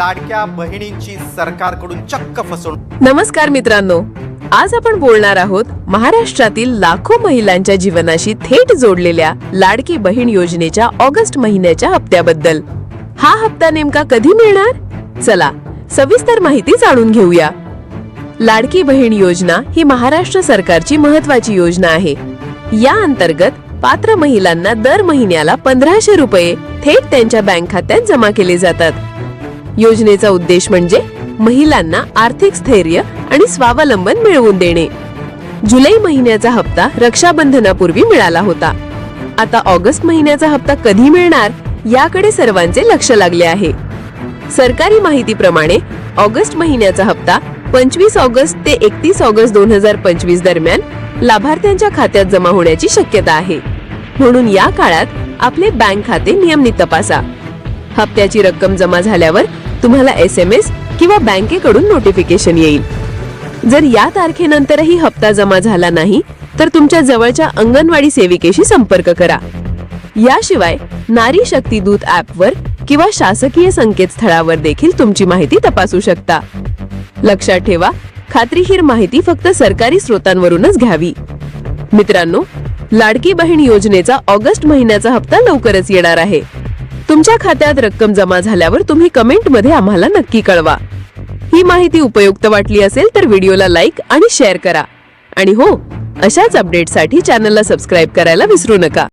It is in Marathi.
लाडक्या बहिणींची सरकारकडून चक्क फसवणूक. नमस्कार मित्रांनो आज आपण बोलणार आहोत महाराष्ट्रातील लाखो महिलांच्या जीवनाशी थेट जोडलेल्या लाडकी बहीण योजनेच्या ऑगस्ट महिन्याच्या हप्त्याबद्दल. हा हप्ता नेमका कधी मिळणार? चला सविस्तर माहिती जाणून घेऊया. लाडकी बहीण योजना ही महाराष्ट्र सरकारची महत्वाची योजना आहे. या अंतर्गत पात्र महिलांना दर महिन्याला पंधराशे रुपये थेट त्यांच्या बँक खात्यात जमा केले जातात. योजनेचा उद्देश म्हणजे महिलांना आर्थिक स्थैर्य आणि स्वावलंबन मिळवून देणे. जुलै महिन्याचा हप्ता रक्षाबंधनापूर्वी मिळाला होता. आता ऑगस्ट महिन्याचा हप्ता कधी मिळणार याकडे सर्वांचे लक्ष लागले आहे. सरकारी माहितीप्रमाणे ऑगस्ट महिन्याचा हप्ता पंचवीस ऑगस्ट ते एकतीस ऑगस्ट दोन हजार पंचवीस दरम्यान लाभार्थ्यांच्या खात्यात जमा होण्याची शक्यता आहे. म्हणून या काळात आपले बँक खाते नियमित तपासा. हप्त्याची रक्कम जमा झाल्यावर तुम्हाला एस एम एस किंवा बँकेकडून नोटिफिकेशन येईल. जर या तारखेनंतरही हप्ता जमा झाला नाही तर तुमच्या जवळच्या अंगणवाडी सेविकेशी संपर्क करा. याशिवाय नारी शक्ती दूत ॲपवर किंवा शासकीय संकेतस्थळावर देखील तुमची माहिती तपासू शकता. लक्षात ठेवा खात्रीशीर माहिती फक्त सरकारी स्रोतांवरूनच घ्यावी. मित्रांनो लाडकी बहीण योजनेचा ऑगस्ट महिन्याचा हप्ता लवकरच येणार आहे. तुमच्या खात्यात रक्कम जमा झाल्यावर तुम्ही कमेंटमध्ये आम्हाला नक्की कळवा. ही माहिती उपयुक्त वाटली असेल तर व्हिडिओला लाईक आणि शेअर करा. आणि हो अशाच अपडेटसाठी चॅनलला सबस्क्राईब करायला विसरू नका.